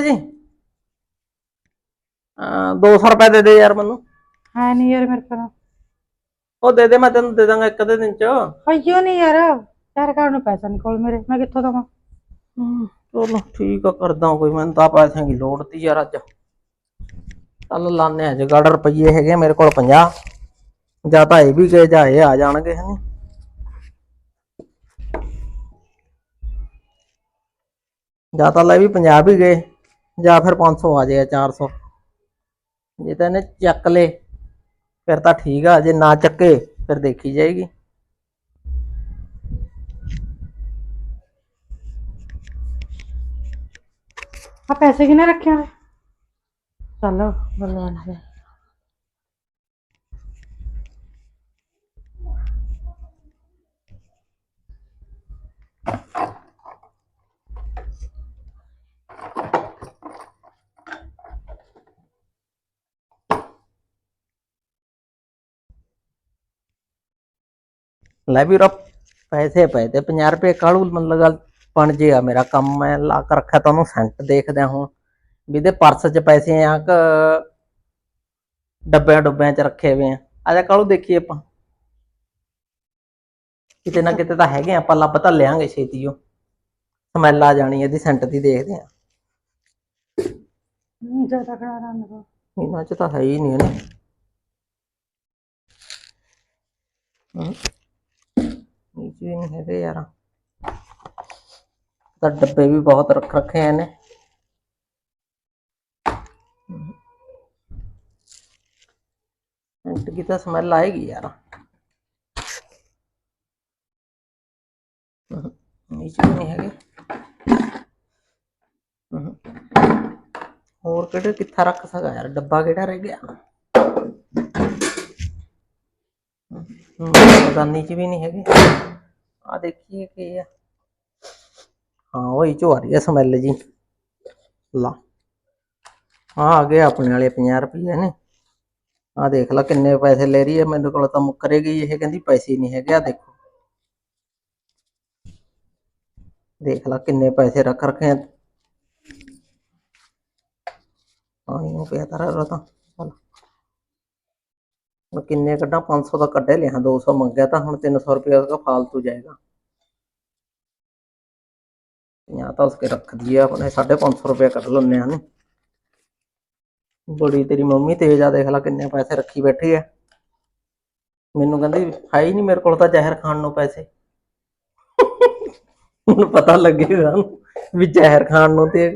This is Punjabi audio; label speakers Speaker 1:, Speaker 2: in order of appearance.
Speaker 1: ਜੀ ਆ 200 ਰੁਪਏ ਦੇ ਦੇ ਯਾਰ ਮੈਨੂੰ।
Speaker 2: ਹੈ ਨਹੀਂ ਯਾਰ ਮੇਰੇ ਕੋਲ।
Speaker 1: ਉਹ ਦੇ ਦੇ ਮੈਂ ਤੈਨੂੰ ਦੇ ਦਾਂਗਾ ਇੱਕ ਅੱਧੇ ਦਿਨ ਚ।
Speaker 2: ਅయ్యੋ ਨਹੀਂ ਯਾਰ। ਯਾਰ ਕਾਰਡ ਨੂੰ ਪੈਸਾ ਨਹੀਂ ਕੋਲ ਮੇਰੇ। ਮੈਂ ਕਿੱਥੋਂ ਦਵਾਂ?
Speaker 1: ਚਲੋ ਠੀਕ ਆ ਕਰਦਾ ਕੋਈ। ਮੈਨੂੰ ਤਾਂ ਪੈਸਿਆਂ ਦੀ ਲੋੜ ਤੀ ਯਾਰ ਅੱਜ। ਚੱਲ ਲਾਣੇ ਆ ਜਗਾੜ ਰੁਪਈਏ ਹੈਗੇ ਮੇਰੇ ਕੋਲ 50 ਜਾਂ ਤਾਂ ਇਹ ਵੀ ਗਏ ਜਾਂ ਇਹ ਆ ਜਾਣਗੇ ਹਨੀ ਜਾਂ ਤਾਂ ਲੈ ਵੀ 50 ਵੀ ਗਏ। ਜਾਂ ਫਿਰ 500 ਆ ਜਾਏ 400 ਜੇ ਤਾਂ ਇਹਨੇ ਚੱਕ ਲੇ ਫਿਰ ਤਾਂ ਠੀਕ ਆ ਜੇ ਨਾ ਚੱਕੇ ਫਿਰ ਦੇਖੀ ਜਾਏਗੀ
Speaker 2: ਆ ਪੈਸੇ ਕਿਨੇ ਰੱਖਿਆ ਨੇ ਚਲੋ ਬਲਵਾਨ ਹੈ
Speaker 1: ਲੈ ਵੀ ਰੱਬ ਪੈਸੇ ਪਏ ਤੇ 50 ਰੁਪਏ ਕਾਲੂ ਮਨ ਲਗਾ ਬਣ ਜੇ ਆ ਮੇਰਾ ਕੰਮ। ਮੈਂ ਲਾ ਕੇ ਰੱਖਿਆ ਤਾਂ ਉਹਨੂੰ ਸੈਂਟ ਦੇਖਦਿਆਂ ਹੁਣ। ਵੀ ਇਹਦੇ ਪਰਸ 'ਚ ਪੈਸੇ ਆ ਕਿ ਡੱਬਿਆਂ ਡੁੱਬਿਆਂ 'ਚ ਰੱਖੇ ਹੋਏ ਆ। ਆ ਜਾ ਕਾਲੂ ਦੇਖੀਏ ਆਪਾਂ। ਕਿਤੇ ਨਾ ਕਿਤੇ ਤਾਂ ਹੈਗੇ ਆ, ਆਪਾਂ ਲੱਭ ਤਾਂ ਲਿਆਂਗੇ ਛੇਤੀ ਉਹ। ਸਮੈਲ ਆ ਜਾਣੀ ਇਹਦੀ ਸੈਂਟ ਦੀ ਦੇਖਦੇ ਆ।
Speaker 2: ਜ਼ਿਆਦਾ ਖੜਾ ਰੰਗ ਦਾ।
Speaker 1: ਇਹਨਾਂ 'ਚ ਤਾਂ ਹੈ ਹੀ ਨਹੀਂ ਇਹਨੇ। ਹਮ। ਇਹ 'ਚ ਵੀ ਨਹੀਂ ਹੈਗੇ ਯਾਰ ਤਾਂ ਡੱਬੇ ਵੀ ਬਹੁਤ ਰੱਖ ਰੱਖੇ ਆ ਇਹਨੇ ਇੰਟ ਕੀ ਤਾਂ ਸਮੈਲ ਆਏਗੀ ਯਾਰ ਹਮ, ਇਹ 'ਚ ਵੀ ਨਹੀਂ ਹੈਗੇ ਹਮ। ਹੋਰ ਕਿਹੜੇ ਕਿੱਥਾ ਰੱਖ ਸਕਾ ਯਾਰ ਡੱਬਾ ਕਿਹੜਾ ਰਹਿ ਗਿਆ ਮਦਾਨੀ ਚ ਵੀ ਨਹੀਂ ਹੈਗੇ ਆ ਦੇਖੀਏ ਕੀ ਆ ਹਾਂ ਉਹੀ ਚੋ ਆ ਰਹੀ ਹੈ ਸਮੈਲ ਜੀ ਲਾ ਆ ਆ ਗਏ ਆਪਣੇ ਵਾਲੇ 50 ਰੁਪਏ ਨੇ ਆ ਦੇਖ ਲੈ ਕਿੰਨੇ ਪੈਸੇ ਲੈ ਰਹੀ ਹੈ ਮੇਰੇ ਕੋਲ ਤਾਂ ਮੁੱਕਰੇਗੀ ਇਹ ਕਹਿੰਦੀ ਪੈਸੇ ਨਹੀਂ ਹੈਗੇ ਆ ਦੇਖੋ ਦੇਖ ਲੈ ਕਿੰਨੇ ਪੈਸੇ ਰੱਖ ਰੱਖੇ ਆ ਪਾਣੀ ਹੋ ਪਿਆ ਤਾਰਾ ਰਤਾ ਚੱਲ ਹੁਣ ਕਿੰਨੇ ਕੱਢਾਂ? 500 ਦਾ ਕੱਢੇ ਲਿਆ 200 ਮੰਗਿਆ ਤਾਂ ਹੁਣ 300 ਰੁਪਏ ਦਾ ਫਾਲਤੂ ਜਾਏਗਾ। ਜਾਂ ਤਾਂ ਉਸਕੇ ਰੱਖ ਦਈਏ ਆਪਣੇ 550 ਰੁਪਏ ਕੱਢ ਲੈਣੇ ਹਨ ਬੜੀ ਤੇਰੀ ਮੰਮੀ ਤੇਜ ਆ, ਦੇਖ ਲੈ ਕਿੰਨੇ ਪੈਸੇ ਰੱਖੀ ਬੈਠੀ ਐ। ਮੈਨੂੰ ਕਹਿੰਦੀ, ਹੈ ਹੀ ਨਹੀਂ ਮੇਰੇ ਕੋਲ ਤਾਂ ਜ਼ਹਿਰ ਖਾਣ ਨੂੰ ਪੈਸੇ। ਹੁਣ ਪਤਾ ਲੱਗੇਗਾ ਵੀ ਜ਼ਹਿਰ ਖਾਣ ਨੂੰ ਤੇ